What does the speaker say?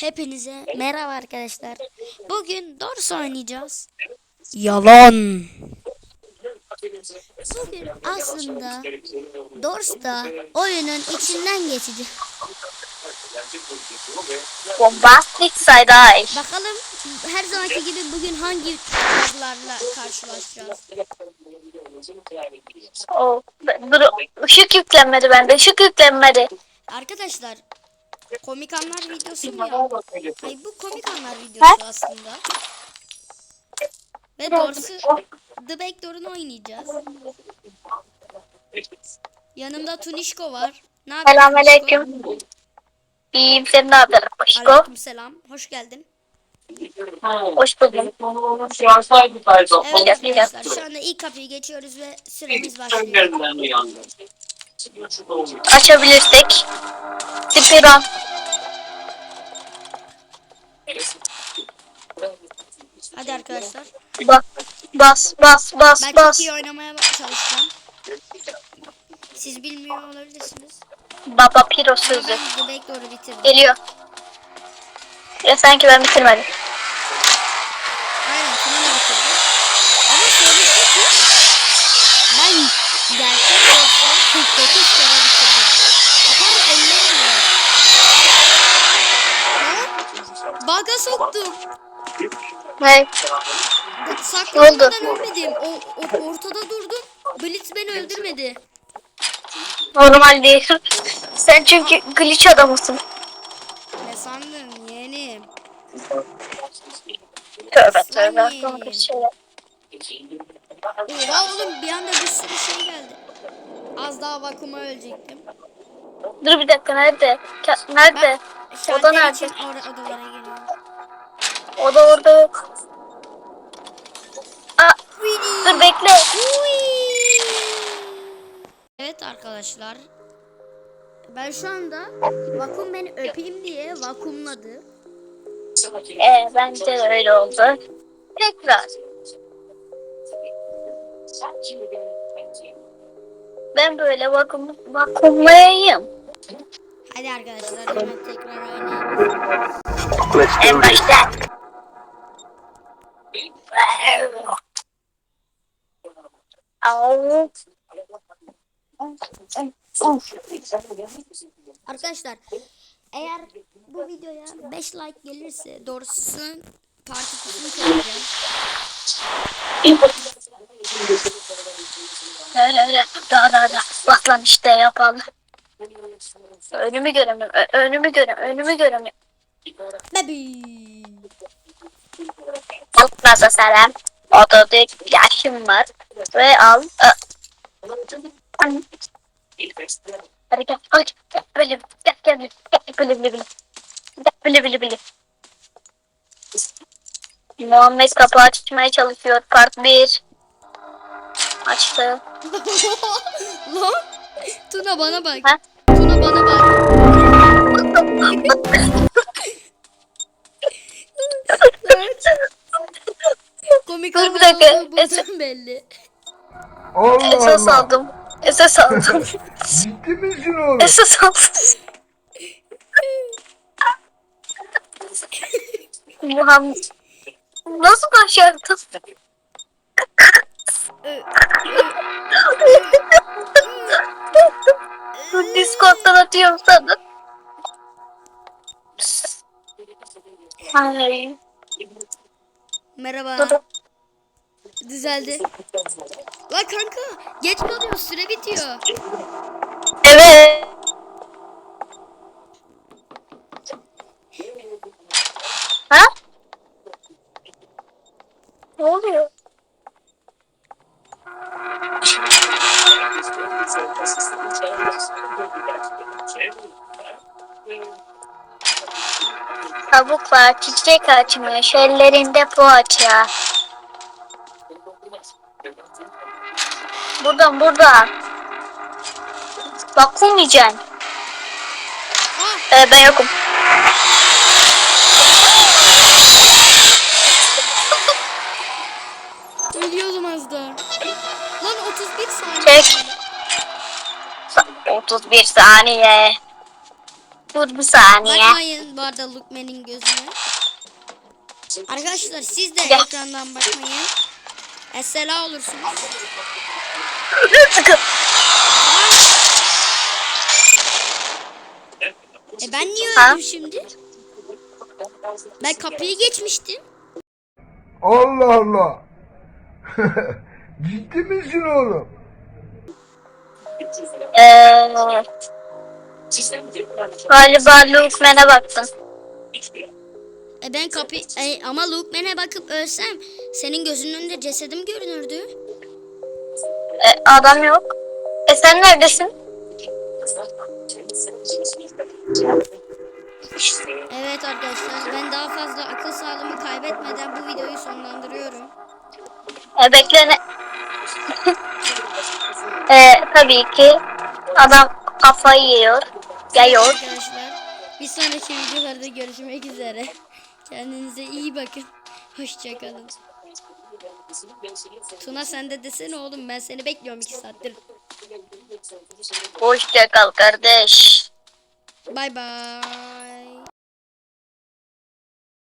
Hepinize merhaba arkadaşlar. Bugün Dors oynayacağız. Yalan. Bugün aslında Dors'ta oyunun içinden geçici. Bombastic side eye. Bakalım her zamanki gibi bugün hangi tuzaklarla karşılaşacağız. Oh, dur, ışık yüklenmedi bende. Işık yüklenmedi. Arkadaşlar komik anlar videosu mu ya? Ay bu komik anlar videosu aslında. Ve Dors'u The Backdoor'unu oynayacağız. Yanımda Tunişko var. Ne Tunişko? Selamünaleyküm. İyiyim sen ne haber? Hoşko. Aleykümselam. Hoş geldin. Hoş buldum. Evet arkadaşlar şu anda ilk kapıyı geçiyoruz ve süremiz başlıyor. Açabilirsek. Spiron. Bas bas bas Ben bas. iyi oynamaya çalışacağım. Siz bilmiyor olabilirsiniz. Baba piro sözü. ben The Backdoor'u bitirdim. Geliyor. Ya sanki ben bitirmedim. Aynen Tuna da bitirdi. Ama sorun şu ki ben gerçek olsa 49 kere bitirdim. Apar ellerim ya. Baga soktum. Ne? Saklanmadan ölmedim. O, o ortada durdum. Blitz beni öldürmedi. Normal değil. Sen çünkü glitch adamısın. Ne sandın yeğenim? Tövbe tövbe. aklıma bir şey yok. Oha oğlum bir anda bir sürü şey geldi. Az daha vakuma ölecektim. Dur bir dakika nerede? Ka- Nerede? Oda şalter nerede? için or- odalara geliyorum. O da orada yok. Dur bekle. Evet arkadaşlar. Ben şu anda vakum beni öpeyim diye vakumladı. Ee, bence de öyle oldu. Tekrar. Ben böyle vakum, vakumlayayım. Hadi arkadaşlar hemen tekrar oynayalım. Let's En do this. başta. Arkadaşlar eğer bu videoya 5 like gelirse doğrusu parti kısmını çekeceğim. Öyle öyle. Daha daha daha. Bak lan işte yapalım. Önümü göremiyorum. Ö- önümü göremiyorum. Önümü göremiyorum. Baby. Nasıl selam? Odada yaşım var. Ve al. Ö- Hadi gel. Hadi gel. Böyle gel gel. Gel böyle böyle böyle. Böyle böyle böyle. Muhammed kapı açmaya çalışıyor. Part 1. Açtı. Lan Tuna bana bak. Ha? Tuna bana bak. Komik Dur bir dakika. buradan belli. Allah Esas Allah. aldım. Esas aldım. Ciddi misin oğlum? Esas aldım. Muhammed. Nasıl başardın? Discord'dan atıyorum sana. Ay. Merhaba. Dur. Düzeldi. La kanka geç kalıyor süre bitiyor. Evet. Ha? Ne oluyor? Tavuklar çiçek açmış, ellerinde poğaça. Buradan buradan. Bak kummayacaksın. Ah Ee, ben yokum. ölüyordum az daha. Lan 31 saniye. Çek. Sa- 31 saniye. Dur bir saniye. Bakmayın bu arada Lookman'in gözüne. Arkadaşlar siz de Gel. ekrandan bakmayın. Esela olursunuz. Sıkı. E ben niye Ha? öldüm şimdi? Ben kapıyı geçmiştim. Allah Allah. Ciddi misin oğlum? Ee, galiba Lukeman'e baktım. E ben kapı e, ama Lookman'e bakıp ölsem senin gözünün önünde cesedim görünürdü. Ee, adam yok. E sen neredesin? Evet arkadaşlar ben daha fazla akıl sağlığımı kaybetmeden bu videoyu sonlandırıyorum. E, bekle ne? e, tabii ki adam kafayı yiyor. Yiyor. Arkadaşlar bir sonraki videolarda görüşmek üzere. Kendinize iyi bakın. Hoşçakalın. Tuna sen de desene oğlum ben seni bekliyorum iki saattir. Hoşça kal kardeş. Bay bay.